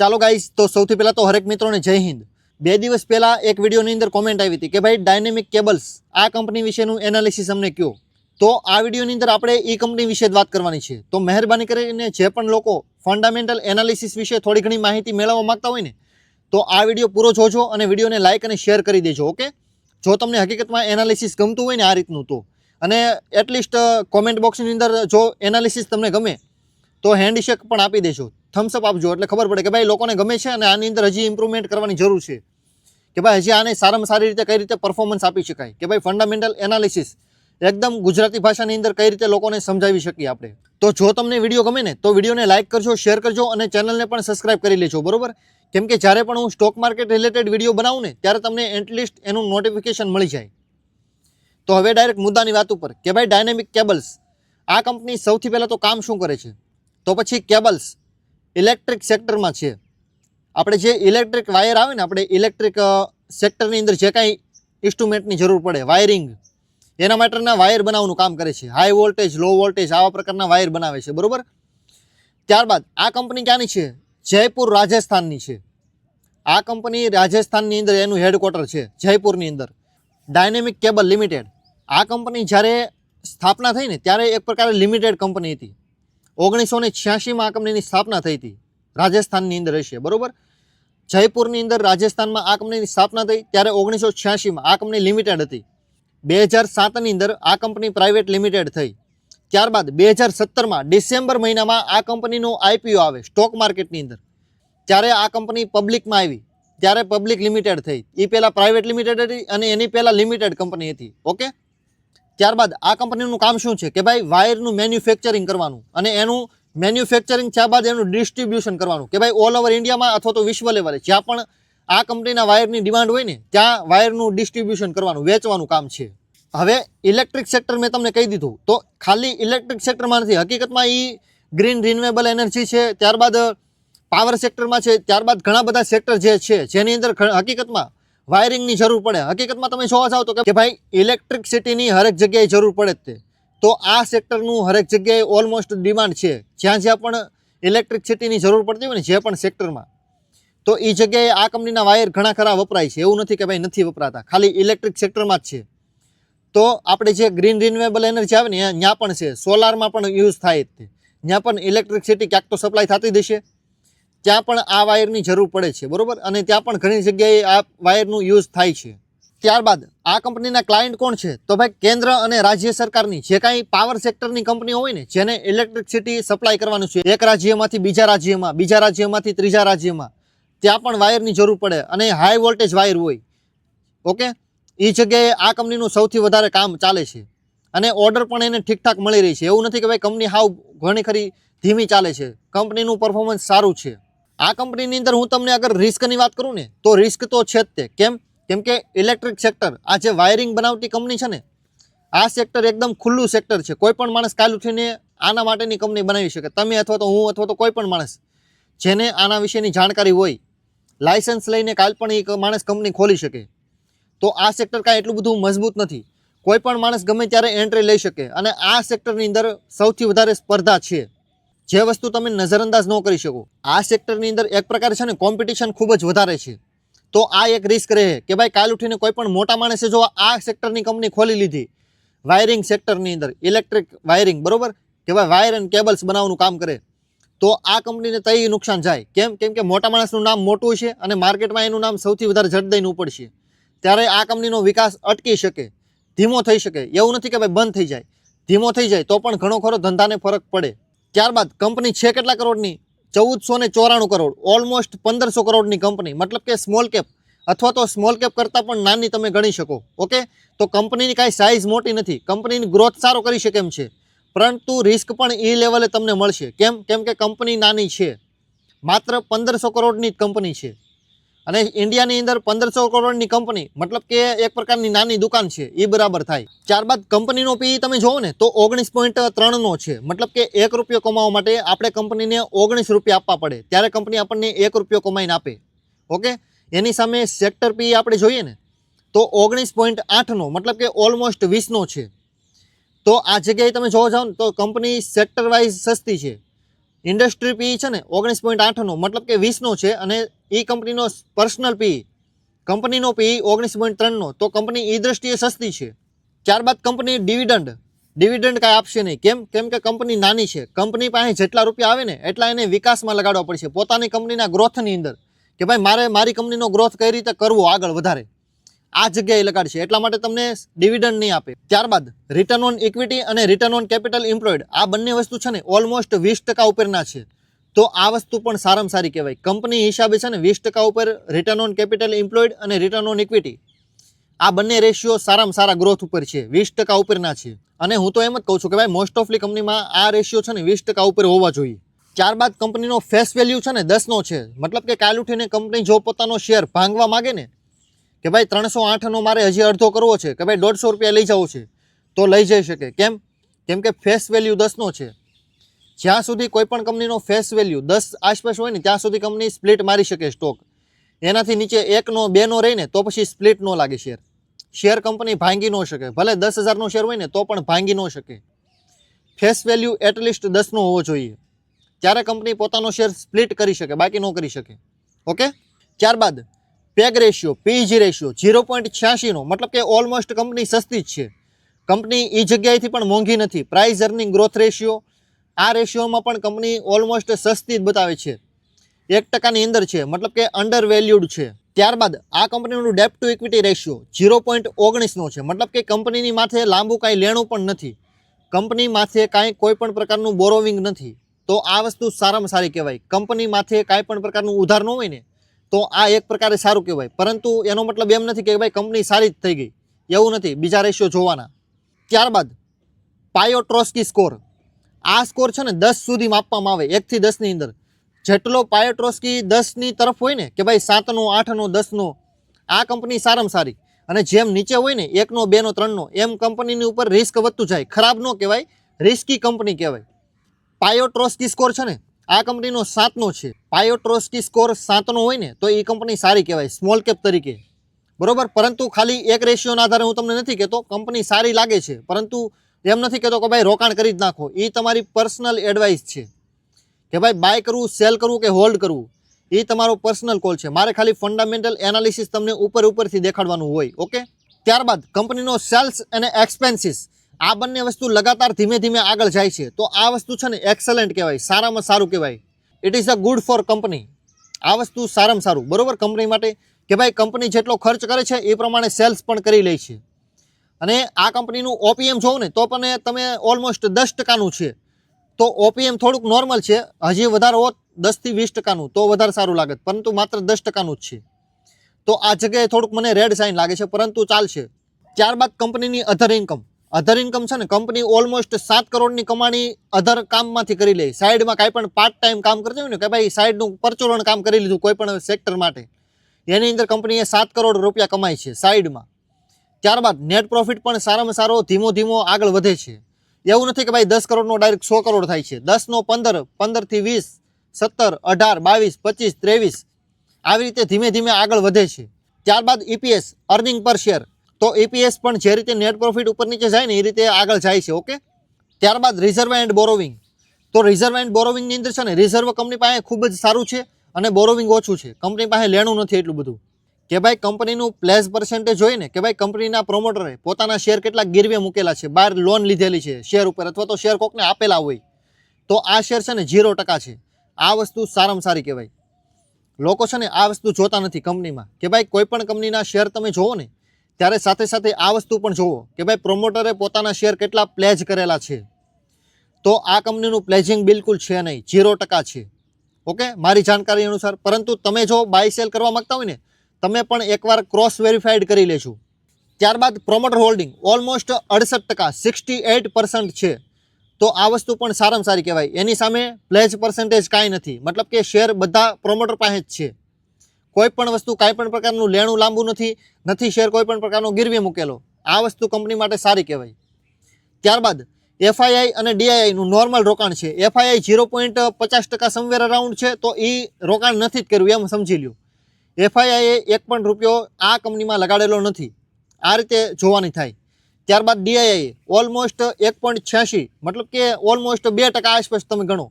ચાલો ગાઈસ તો સૌથી પહેલાં તો હરેક મિત્રોને જય હિન્દ. બે દિવસ પહેલાં એક વિડીયોની અંદર કોમેન્ટ આવી હતી કે ભાઈ ડાયનેમિક કેબલ્સ આ કંપની વિશેનું એનાલિસિસ અમને કહો તો આ વિડીયોની અંદર આપણે એ કંપની વિશે જ વાત કરવાની છે. તો મહેરબાની કરીને જે પણ લોકો ફંડામેન્ટલ એનાલિસિસ વિશે થોડી ઘણી માહિતી મેળવવા માગતા હોય ને, તો આ વીડિયો પૂરો જોજો અને વિડીયોને લાઇક અને શેર કરી દેજો ઓકે જો તમને હકીકતમાં એનાલિસિસ ગમતું હોય ને આ રીતનું, તો. અને એટલીસ્ટ કોમેન્ટ બોક્સની અંદર જો એનાલિસિસ તમને ગમે, તો હેન્ડશેક પણ આપી દેજો. થમ્સઅપ આપજો, એટલે ખબર પડે કે ભાઈ લોકોને ગમે છે અને આની અંદર હજી ઇમ્પ્રુવમેન્ટ કરવાની જરૂર છે. કે ભાઈ હજી આને સારામાં સારી રીતે કઈ રીતે પરફોર્મન્સ આપી શકાય. કે ભાઈ ફંડામેન્ટલ એનાલિસિસ એકદમ ગુજરાતી ભાષાની અંદર કઈ રીતે લોકોને સમજાવી શકીએ આપણે. તો જો તમને વીડિયો ગમે ને, તો વિડીયોને લાઇક કરજો શેર કરજો અને ચેનલને પણ સબસ્ક્રાઇબ કરી લેજો, બરોબર? કેમ કે જ્યારે પણ હું સ્ટોક માર્કેટ રિલેટેડ વીડિયો બનાવું ને, ત્યારે તમને એટલીસ્ટ એનું નોટિફિકેશન મળી જાય. તો હવે ડાયરેક્ટ મુદ્દાની વાત ઉપર, કે ભાઈ ડાયનેમિક કેબલ્સ આ કંપની સૌથી પહેલાં તો કામ શું કરે છે? તો પછી કેબલ્સ ઇલેક્ટ્રિક સેક્ટરમાં છે. આપણે જે ઇલેક્ટ્રિક વાયર આવે ને, આપણે ઇલેક્ટ્રિક સેક્ટરની અંદર જે કાંઈ ઇન્સ્ટ્રુમેન્ટની જરૂર પડે, વાયરિંગ, એના માટેના વાયર બનાવવાનું કામ કરે છે. હાઈ વોલ્ટેજ, લો વોલ્ટેજ, આવા પ્રકારના વાયર બનાવે છે, બરોબર? ત્યારબાદ, આ કંપની ક્યાંની છે? જયપુર રાજસ્થાનની છે. આ કંપની રાજસ્થાનની અંદર એનું હેડક્વાર્ટર છે, જયપુરની અંદર. ડાયનેમિક કેબલ લિમિટેડ આ કંપની જ્યારે સ્થાપના થઈ ને, ત્યારે એક પ્રકારે લિમિટેડ કંપની હતી. ઓગણીસો ને છ્યાસીમાં આ કંપનીની સ્થાપના થઈ હતી. રાજસ્થાનની અંદર હશે બરોબર? જયપુરની અંદર રાજસ્થાનમાં આ કંપનીની સ્થાપના થઈ ત્યારે ઓગણીસો છ્યાસીમાં આ કંપની લિમિટેડ હતી. બે હજાર સાતની અંદર આ કંપની પ્રાઇવેટ લિમિટેડ થઈ. ત્યારબાદ બે હજાર સત્તરમાં ડિસેમ્બર મહિનામાં આ કંપનીનો આઈપીઓ આવે, સ્ટોક માર્કેટની અંદર. ત્યારે આ કંપની પબ્લિકમાં આવી. ત્યારે પબ્લિક લિમિટેડ થઈ. એ પહેલાં પ્રાઇવેટ લિમિટેડ હતી અને એની પહેલાં લિમિટેડ કંપની હતી. ઓકે? ત્યારબાદ આ કંપનીનું કામ શું છે? કે ભાઈ વાયરનું મેન્યુફેક્ચરિંગ કરવાનું અને એનું મેન્યુફેક્ચરિંગ થયા બાદ એનું ડિસ્ટ્રીબ્યુશન કરવાનું. કે ભાઈ ઓલ ઓવર ઇન્ડિયામાં અથવા તો વિશ્વ લેવલે જ્યાં પણ આ કંપનીના વાયરની ડિમાન્ડ હોય ને, ત્યાં વાયરનું ડિસ્ટ્રીબ્યુશન કરવાનું, વેચવાનું કામ છે. હવે ઇલેક્ટ્રિક સેક્ટર મેં તમને કહી દીધું. તો ખાલી ઇલેક્ટ્રિક સેક્ટરમાં નથી હકીકતમાં એ ગ્રીન રિન્યુએબલ એનર્જી છે, ત્યારબાદ પાવર સેક્ટરમાં છે, ત્યારબાદ ઘણા બધા સેક્ટર જે છે, જેની અંદર હકીકતમાં વાયરિંગની જરૂર પડે. હકીકતમાં તમે જોવા જાઓ તો કે ભાઈ ઇલેક્ટ્રિકસિટીની હરેક જગ્યાએ જરૂર પડે જ તે. તો આ સેક્ટરનું હરેક જગ્યાએ ઓલમોસ્ટ ડિમાન્ડ છે. જ્યાં જ્યાં પણ ઇલેક્ટ્રિકસિટીની જરૂર પડતી હોય ને, જે પણ સેક્ટરમાં તો એ જગ્યાએ આ કંપનીના વાયર ઘણા ખરા વપરાય છે. એવું નથી કે ભાઈ નથી વપરાતા. ખાલી ઇલેક્ટ્રિક સેક્ટરમાં જ છે. તો આપણે જે ગ્રીન રિન્યુએબલ એનર્જી આવે ને ત્યાં પણ છે. સોલારમાં પણ યુઝ થાય જ તે. ત્યાં પણ ઇલેક્ટ્રિકસિટી ક્યાંક તો સપ્લાય થતી હશે. ત્યાં પણ આ વાયરની જરૂર પડે છે, બરાબર? અને ત્યાં પણ ઘણી જગ્યાએ આ વાયરનું યુઝ થાય છે. ત્યારબાદ આ કંપનીના ક્લાયન્ટ કોણ છે? તો ભાઈ કેન્દ્ર અને રાજ્ય સરકારની, જે કાંઈ પાવર સેક્ટરની કંપનીઓ હોય ને, જેને ઇલેક્ટ્રિસિટી સપ્લાય કરવાનું છે, એક રાજ્યમાંથી બીજા રાજ્યમાં, બીજા રાજ્યમાંથી ત્રીજા રાજ્યમાં, ત્યાં પણ વાયરની જરૂર પડે અને હાઈ વોલ્ટેજ વાયર હોય. ઓકે? એ જગ્યાએ આ કંપનીનું સૌથી વધારે કામ ચાલે છે. અને ઓર્ડર પણ એને ઠીકઠાક મળી રહી છે. એવું નથી કે ભાઈ કંપની હાવ ઘણી ખરી ધીમી ચાલે છે. કંપનીનું પરફોર્મન્સ સારું છે. આ કંપનીની અંદર હું તમને અગર રિસ્કની વાત કરું ને, તો રિસ્ક તો છે જ તે. કેમ? કેમ કે ઇલેક્ટ્રિક સેક્ટર આ જે વાયરિંગ બનાવતી કંપની છે ને, આ સેક્ટર એકદમ ખુલ્લું સેક્ટર છે. કોઈ પણ માણસ કાલ ઉઠીને આના માટેની કંપની બનાવી શકે. તમે અથવા તો હું અથવા તો કોઈ પણ માણસ, જેને આના વિશેની જાણકારી હોય લાયસન્સ લઈને કાલ પણ એક માણસ કંપની ખોલી શકે. તો આ સેક્ટર કાંઈ એટલું બધું મજબૂત નથી. કોઈ પણ માણસ ગમે ત્યારે એન્ટ્રી લઈ શકે. અને આ સેક્ટરની અંદર સૌથી વધારે સ્પર્ધા છે. જે વસ્તુ તમે નજરઅંદાજ ન કરી શકો, આ સેક્ટરની અંદર એક પ્રકાર છે ને કોમ્પિટિશન ખૂબ જ વધારે છે. તો આ એક રિસ્ક રહે કે ભાઈ કાલ ઉઠીને કોઈ પણ મોટા માણસે જો આ સેક્ટરની કંપની ખોલી લીધી વાયરિંગ સેક્ટરની અંદર ઇલેક્ટ્રિક વાયરિંગ બરોબર? કે ભાઈ વાયર એન્ડ કેબલ્સ બનાવવાનું કામ કરે, તો આ કંપનીને તઈ નુકસાન જાય. કેમ? કેમ કે મોટા માણસનું નામ મોટું છે અને માર્કેટમાં એનું નામ સૌથી વધારે જડદઈને ઉપડશે ત્યારે આ કંપનીનો વિકાસ અટકી શકે, ધીમો થઈ શકે. એવું નથી કે ભાઈ બંધ થઈ જાય. ધીમો થઈ જાય તો પણ ઘણો ખરો ધંધાને ફરક પડે. ત્યારબાદ કંપની છે કેટલા કરોડની? ચૌદસો ને ચોરાણું કરોડ. ઓલમોસ્ટ પંદરસો કરોડની કંપની. મતલબ કે સ્મોલ કેપ અથવા તો સ્મોલ કેપ કરતાં પણ નાની તમે ગણી શકો. ઓકે તો કંપનીની કાંઈ સાઇઝ મોટી નથી. કંપનીની ગ્રોથ સારો કરી શકે એમ છે. પરંતુ રિસ્ક પણ એ લેવલે તમને મળશે. કેમ? કેમ કે કંપની નાની છે. માત્ર પંદરસો કરોડની જ કંપની છે. અને ઇન્ડિયાની અંદર પંદરસો કરોડની કંપની, મતલબ કે એક પ્રકારની નાની દુકાન છે એ બરાબર થાય. ત્યારબાદ કંપનીનો પી તમે જોવો ને, તો ઓગણીસ પોઈન્ટ ત્રણનો છે. મતલબ કે એક રૂપિયો કમાવા માટે આપણે કંપનીને ઓગણીસ રૂપિયા આપવા પડે. ત્યારે કંપની આપણને એક રૂપિયો કમાઈને આપે. ઓકે? એની સામે સેક્ટર પી આપણે જોઈએ ને, તો ઓગણીસ પોઈન્ટ આઠનો, મતલબ કે ઓલમોસ્ટ વીસનો છે. તો આ જગ્યાએ તમે જોવા જાઓ ને, તો કંપની સેક્ટર વાઇઝ સસ્તી છે. ઇન્ડસ્ટ્રી પી છે ને, ઓગણીસ પોઈન્ટ આઠનો, મતલબ કે વીસનો છે અને એ કંપનીનો પર્સનલ પી કંપનીનો પી ઓગણીસ પોઈન્ટ ત્રણનો તો કંપની એ દ્રષ્ટિએ સસ્તી છે. ત્યારબાદ કંપની ડિવિડન્ડ ડિવિડન્ડ કાંઈ આપશે નહીં. કેમ? કેમ કે કંપની નાની છે. કંપની પાસે જેટલા રૂપિયા આવે ને, એટલા એને વિકાસમાં લગાડવા પડશે. પોતાની કંપનીના ગ્રોથની અંદર. કે ભાઈ, મારે મારી કંપનીનો ગ્રોથ કઈ રીતે કરવો આગળ વધારે? આ જગ્યાએ લગાડશે. એટલા માટે તમને ડિવિડન્ડ નહીં આપે. ત્યારબાદ રિટર્ન ઓન ઇક્વિટી અને રિટર્ન ઓન કેપિટલ એમ્પ્લોયડ આ બંને વસ્તુ છે ને ઓલમોસ્ટ વીસ ટકા ઉપરના છે. તો આ વસ્તુ પણ સારામાં સારી કહેવાય. કંપની હિસાબે છે ને વીસ ટકા ઉપર રિટર્ન ઓન કેપિટલ એમ્પ્લોયડ અને રિટર્ન ઓન ઇક્વિટી આ બંને રેશિયો સારામાં સારા ગ્રોથ ઉપર છે. વીસ ટકા ઉપરના છે. અને હું તો એમ જ કહું છું કે ભાઈ મોસ્ટ ઓફલી કંપનીમાં આ રેશિયો છે ને વીસ ટકા ઉપર હોવા જોઈએ. ત્યારબાદ કંપનીનો ફેસ વેલ્યુ છે ને દસનો છે. મતલબ કે કાલ ઉઠીને કંપની જો પોતાનો શેર ભાંગવા માગે ને, કે ભાઈ ત્રણસો આઠનો મારે હજી અડધો કરવો છે, કે ભાઈ દોઢસો રૂપિયા લઈ જવો છે, તો લઈ જઈ શકે. કેમ? કેમ કે ફેસ વેલ્યુ દસનો છે. જ્યાં સુધી કોઈપણ કંપનીનો ફેસ વેલ્યુ દસ આસપાસ હોય ને, ત્યાં સુધી કંપની સ્પ્લિટ મારી શકે સ્ટોક એનાથી નીચે એકનો, બેનો રહીને તો પછી સ્પ્લિટ ન લાગે શેર શેર કંપની ભાંગી ન શકે. ભલે દસ હજારનો શેર હોય ને, તો પણ ભાંગી ન શકે. ફેસ વેલ્યુ એટલીસ્ટ દસનો હોવો જોઈએ. ત્યારે કંપની પોતાનો શેર સ્પ્લિટ કરી શકે, બાકી ન કરી શકે. ઓકે? ત્યારબાદ PEG ratio PG ratio zero point છ્યાસીનો મતલબ કે ઓલમોસ્ટ કંપની સસ્તી જ છે. કંપની એ જગ્યાએથી પણ મોંઘી નથી. પ્રાઇસ અર્નિંગ ગ્રોથ રેશિયો આ રેશિયોમાં પણ કંપની ઓલમોસ્ટ સસ્તી જ બતાવે છે. એક ટકાની અંદર છે, મતલબ કે અંડર વેલ્યુડ છે. ત્યારબાદ આ કંપનીનું debt to equity ratio zero point ઓગણીસનો છે, મતલબ કે કંપનીની માથે લાંબુ કાંઈ લેણું પણ નથી. કંપની માથે કાંઈ કોઈ પણ પ્રકારનું બોરોવિંગ નથી. તો આ વસ્તુ સારામાં સારી કહેવાય. કંપની માથે કાંઈ પણ પ્રકારનું ઉધાર ન હોય ને, તો આ એક પ્રકારે સારું કહેવાય. પરંતુ એનો મતલબ એમ નથી કે ભાઈ કંપની સારી જ થઈ ગઈ. એવું નથી, બીજા રેશિયો જોવાના. ત્યારબાદ પાયોટ્રોસ્કી સ્કોર આ સ્કોર છે ને દસ સુધી માપવામાં આવે, એકથી દસની અંદર. જેટલો પાયોટ્રોસ્કી દસની તરફ હોય ને, કે ભાઈ સાતનો, આઠનો, દસનો, આ કંપની સારામાં સારી. અને જેમ નીચે હોય ને, એકનો, બેનો, ત્રણનો, એમ કંપનીની ઉપર રિસ્ક વધતું જાય. ખરાબ ન કહેવાય રિસ્કી કંપની કહેવાય. પાયોટ્રોસ્કી સ્કોર છે ને, આ કંપનીનો સાતનો છે. પાયોટ્રોસ્કી સ્કોર સાતનો હોય ને, તો એ કંપની સારી કહેવાય સ્મોલ કેપ તરીકે. બરોબર? પરંતુ ખાલી એક રેશિયોના આધારે હું તમને નથી કહેતો, કંપની સારી લાગે છે. પરંતુ એમ નથી કહેતો કે ભાઈ રોકાણ કરી જ નાખો. એ તમારી પર્સનલ એડવાઇસ છે. કે ભાઈ બાય કરવું સેલ કરવું કે હોલ્ડ કરવું એ તમારો પર્સનલ કોલ છે. મારે ખાલી ફંડામેન્ટલ એનાલિસિસ તમને ઉપર ઉપરથી દેખાડવાનું હોય ઓકે ત્યારબાદ કંપનીનો સેલ્સ અને એક્સપેન્સીસ આ બંને વસ્તુ લગાતાર ધીમે ધીમે આગળ જાય છે. તો આ વસ્તુ છે ને એક્સલન્ટ કહેવાય, સારામાં સારું કહેવાય. It is a good for company આ વસ્તુ સારામાં સારું, બરાબર? કંપની માટે કે ભાઈ કંપની જેટલો ખર્ચ કરે છે, એ પ્રમાણે સેલ્સ પણ કરી લે છે. અને આ કંપનીનું ઓપીએમ જોઉં ને, તો પણ તમે ઓલમોસ્ટ દસ ટકાનું છે. તો ઓપીએમ થોડુંક નોર્મલ છે, હજી વધારે હોત દસથી વીસ ટકાનું, તો વધારે સારું લાગે પરંતુ માત્ર દસ ટકાનું જ છે. તો આ જગ્યાએ થોડુંક મને રેડ સાઇન લાગે છે, પરંતુ ચાલશે. ત્યારબાદ કંપનીની અધર ઇન્કમ અધર ઇન્કમ છે ને, કંપની ઓલમોસ્ટ સાત કરોડની કમાણી અધર કામમાંથી કરી લે. સાઈડમાં કાંઈ પણ પાર્ટ ટાઈમ કામ કરતી હોય ને, કે ભાઈ સાઈડનું પરચોરણ કામ કરી લીધું કોઈ પણ સેક્ટર માટે. એની અંદર કંપનીએ સાત કરોડ રૂપિયા કમાય છે, સાઈડમાં. ત્યારબાદ નેટ પ્રોફિટ પણ સારામાં સારો ધીમો ધીમો આગળ વધે છે. એવું નથી કે ભાઈ દસ કરોડનો ડાયરેક્ટ સો કરોડ થાય છે. દસનો પંદર, પંદરથી વીસ, સત્તર, અઢાર, બાવીસ, પચીસ, ત્રેવીસ આવી રીતે ધીમે ધીમે આગળ વધે છે. ત્યારબાદ ઈપીએસ અર્નિંગ પર શેર તો ઈપીએસ પણ જે રીતે નેટ પ્રોફિટ ઉપર નીચે જાય ને એ રીતે આગળ જાય છે, ઓકે? ત્યારબાદ રિઝર્વ એન્ડ બોરોવિંગ તો રિઝર્વ એન્ડ બોરોવિંગની અંદર છે ને રિઝર્વ કંપની પાસે ખૂબ જ સારું છે અને બોરોવિંગ ઓછું છે. કંપની પાસે લેણું નથી એટલું બધું. કે ભાઈ કંપનીનું પ્લેસ પર્સન્ટેજ હોય ને, કે ભાઈ કંપનીના પ્રોમોટરે પોતાના શેર કેટલા ગીરવે મૂકેલા છે બહાર લોન લીધેલી છે શેર ઉપર અથવા તો શેર કોકને આપેલા હોય, તો આ શેર છે ને ઝીરો ટકા છે. આ વસ્તુ સારામાં સારી કહેવાય. લોકો છે ને આ વસ્તુ જોતા નથી કંપનીમાં. કે ભાઈ કોઈ પણ કંપનીના શેર તમે જોવો ને, ત્યારે સાથે સાથે આ વસ્તુ પણ જોવો. કે ભાઈ પ્રોમોટરે પોતાના શેર કેટલા પ્લેજ કરેલા છે. તો આ કંપનીનું પ્લેજિંગ બિલકુલ છે નહીં, ઝીરો ટકા છે. ઓકે? મારી જાણકારી અનુસાર. પરંતુ તમે જો બાય સેલ કરવા માંગતા હોય ને તમે પણ એકવાર ક્રોસ વેરીફાઈડ કરી લેશું ત્યારબાદ પ્રોમોટર હોલ્ડિંગ ઓલમોસ્ટ અડસઠ ટકા સિક્સટી એઇટ પર્સન્ટ છે. તો આ વસ્તુ પણ સારામાં સારી કહેવાય. એની સામે પ્લેજ પર્સન્ટેજ કાંઈ નથી. મતલબ કે શેર બધા પ્રોમોટર પાસે જ છે. કોઈ પણ વસ્તુ કાંઈ પણ પ્રકારનું લેણું લાંબુ નથી નથી શેર કોઈ પણ પ્રકારનો ગીરવી મૂકેલો. આ વસ્તુ કંપની માટે સારી કહેવાય. ત્યારબાદ એફઆઈઆઈ અને ડીઆઈઆઈનું નોર્મલ રોકાણ છે. એફઆઈઆઈ ઝીરો પોઈન્ટ પચાસ ટકા સમવેર અરાઉન્ડ છે, તો એ રોકાણ નથી જ કર્યું, એમ સમજી લ્યો. એફઆઈઆઈએ એક પણ રૂપિયો આ કંપનીમાં લગાડેલો નથી. આ રીતે જોવાની થાય. ત્યારબાદ ડીઆઈઆઈએ ઓલમોસ્ટ એક પોઈન્ટ છ્યાસી, મતલબ કે ઓલમોસ્ટ બે ટકા આસપાસ તમે ગણો.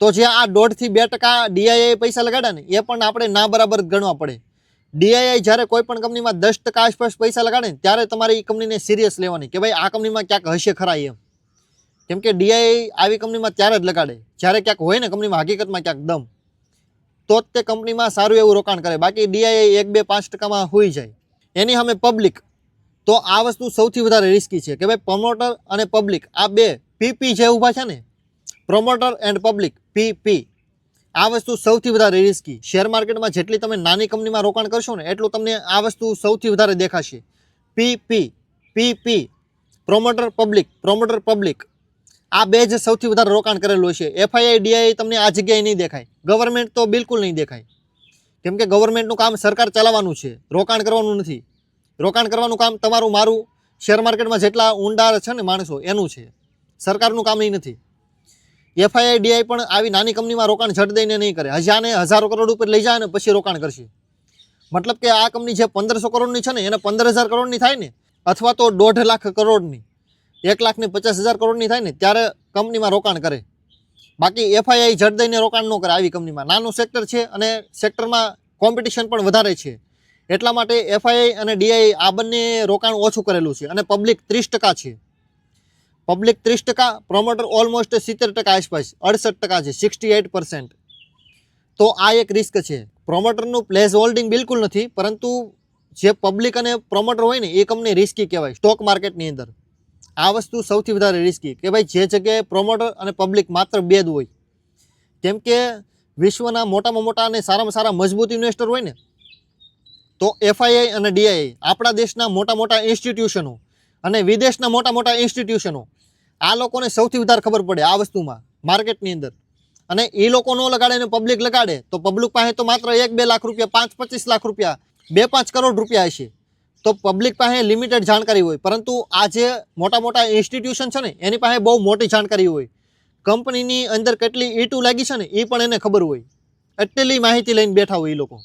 તો જે આ દોઢથી બે ટકા ડીઆઈઆઈ પૈસા લગાડ્યા ને, એ પણ આપણે ના બરાબર ગણવા પડે. ડીઆઈઆઈ જ્યારે કોઈ પણ કંપનીમાં દસ ટકા આસપાસ પૈસા લગાડે ત્યારે તમારે એ કંપનીને સિરિયસ લેવાની કે ભાઈ આ કંપનીમાં ક્યાંક હશે ખરા એમ. કેમ કે ડીઆઈઆઈ આવી કંપનીમાં ત્યારે જ લગાડે. જ્યારે ક્યાંક હોય ને, કંપનીમાં હકીકતમાં ક્યાંક દમ. તો જ તે કંપનીમાં સારું એવું રોકાણ કરે. બાકી ડીઆઈઆઈ એક બે પાંચ ટકામાં હોઈ જાય. એની સામે પબ્લિક. તો આ વસ્તુ સૌથી વધારે રિસ્કી છે કે ભાઈ પ્રમોટર અને પબ્લિક આ બે પીપી જે ઊભા છે ને પ્રમોટર એન્ડ પબ્લિક પીપી આ વસ્તુ સૌથી વધારે રિસ્કી શેર માર્કેટમાં જેટલી તમે નાની કંપનીમાં રોકાણ કરશો ને, એટલું તમને આ વસ્તુ સૌથી વધારે દેખાશે. PP PP promoter public promoter public આ બે જ સૌથી વધારે રોકાણ કરેલું છે. એફઆઈઆઈ ડીઆઈ તમને આ જગ્યાએ નહીં દેખાય. ગવર્મેન્ટ તો બિલકુલ નહીં દેખાય. કેમ કે ગવર્મેન્ટનું કામ સરકાર ચલાવવાનું છે. રોકાણ કરવાનું નથી. રોકાણ કરવાનું કામ તમારું, મારું શેર માર્કેટમાં જેટલા ઊંડા છે ને માણસો, એનું છે. સરકારનું કામ એ નથી. એફઆઈઆઈ ડીઆઈ પણ આવી નાની કંપનીમાં રોકાણ ઝટ દઈને નહીં કરે. હજારને હજારો કરોડ ઉપર લઈ જાય ને પછી રોકાણ કરશે. મતલબ કે આ કંપની જે પંદરસો કરોડની છે ને, એને પંદર હજાર કરોડની થાય ને, અથવા તો દોઢ લાખ કરોડની. એક લાખ ને પચાસ હજાર કરોડની થાય ને, ત્યારે કંપનીમાં રોકાણ કરે. બાકી એફઆઈઆઈ જડ દઈને રોકાણ ન કરે આવી કંપનીમાં. નાનું સેક્ટર છે અને સેક્ટરમાં કોમ્પિટિશન પણ વધારે છે. એટલા માટે એફઆઈઆઈ અને ડીઆઈ આ બંને રોકાણ ઓછું કરેલું છે અને પબ્લિક ત્રીસ ટકા છે. પબ્લિક ત્રીસ ટકા પ્રોમોટર ઓલમોસ્ટ સિત્તેર ટકા આસપાસ, અડસઠ ટકા છે સિક્સટી એઇટ પર્સન્ટ તો આ એક રિસ્ક છે. પ્રોમોટરનું પ્લેસ હોલ્ડિંગ બિલકુલ નથી, પરંતુ જે પબ્લિક અને પ્રોમોટર હોય ને, એ કંપની રિસ્કી કહેવાય સ્ટોક માર્કેટની અંદર. આ વસ્તુ સૌથી વધારે રિસ્કી કે ભાઈ જે જગ્યાએ પ્રોમોટર અને પબ્લિક માત્ર બે જ હોય. કેમ કે વિશ્વના મોટામાં મોટા અને સારામાં સારા મજબૂત ઇન્વેસ્ટર હોય ને, તો એફઆઈઆઈ અને ડીઆઈઆઈ આપણા દેશના મોટા મોટા ઇન્સ્ટિટ્યુશનો અને વિદેશના મોટા મોટા ઇન્સ્ટિટ્યુશનો આ લોકોને સૌથી વધારે ખબર પડે આ વસ્તુમાં, માર્કેટની અંદર. અને એ લોકો ન લગાડે ને પબ્લિક લગાડે, તો પબ્લિક પાસે તો માત્ર એક બે લાખ રૂપિયા, પાંચ પચીસ લાખ રૂપિયા, બે પાંચ કરોડ રૂપિયા હશે. તો પબ્લિક પાસે લિમિટેડ જાણકારી હોય. પરંતુ આ જે મોટા મોટા ઇન્સ્ટિટ્યુશન છે ને, એની પાસે બહુ મોટી જાણકારી હોય. કંપનીની અંદર કેટલી ઈટું લાગી છે ને એ પણ એને ખબર હોય. એટલી માહિતી લઈને બેઠા હોય એ લોકો.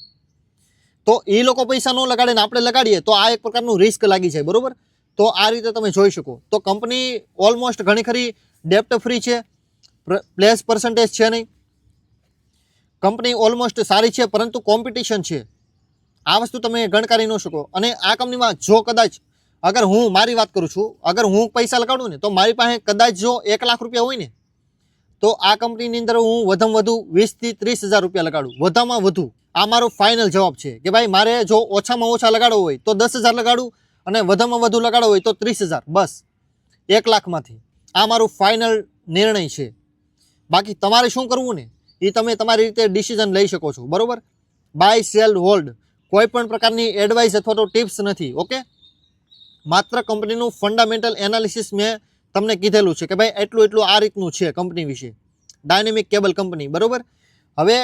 તો એ લોકો પૈસા ન લગાડે ને આપણે લગાડીએ, તો આ એક પ્રકારનું રિસ્ક લાગી જાય, બરાબર? તો આ રીતે તમે જોઈ શકો. તો કંપની ઓલમોસ્ટ ઘણી ખરી ડેપ્ટ ફ્રી છે. પ્લેસ પર્સન્ટેજ છે નહીં. કંપની ઓલમોસ્ટ સારી છે, પરંતુ કોમ્પિટિશન છે. આ વસ્તુ તમે ગણકારી ન શકો. અને આ કંપનીમાં જો કદાચ અગર હું મારી વાત કરું છું, અગર હું પૈસા લગાડું ને, તો મારી પાસે કદાચ જો એક લાખ રૂપિયા હોય ને, તો આ કંપનીની અંદર હું વધુમાં વધુ વીસથી ત્રીસ હજાર રૂપિયા લગાડું. વધામાં વધુ. આ મારો ફાઇનલ જવાબ છે કે ભાઈ મારે જો ઓછામાં ઓછા લગાડવો હોય તો દસ હજાર લગાડું અને વધામાં વધુ લગાડવો હોય તો ત્રીસ હજાર. બસ. એક લાખમાંથી. આ મારું ફાઇનલ નિર્ણય છે. બાકી તમારે શું કરવું ને? એ તમે તમારી રીતે ડિસિઝન લઈ શકો છો. બરાબર? બાય સેલ હોલ્ડ કોઈ પણ પ્રકારની એડવાઇસ અથવા તો ટિપ્સ નથી ઓકે માત્ર કંપનીનું ફંડામેન્ટલ એનાલિસિસ મેં તમને કીધેલું છે કે ભાઈ એટલું એટલું આ રીતનું છે કંપની વિશે. ડાયનેમિક કેબલ કંપની બરાબર? હવે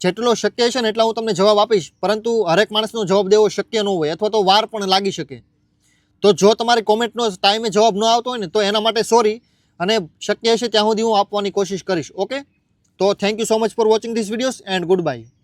જેટલો શક્ય છે ને એટલા હું તમને જવાબ આપીશ, પરંતુ હરેક માણસનો જવાબ દેવો શક્ય ન હોય અથવા તો વાર પણ લાગી શકે. તો જો તમારી કોમેન્ટનો ટાઈમે જવાબ ન આવતો હોય ને, તો એના માટે સોરી અને શક્ય છે ત્યાં સુધી હું આપવાની કોશિશ કરીશ ઓકે તો thank you so much for watching this videos and goodbye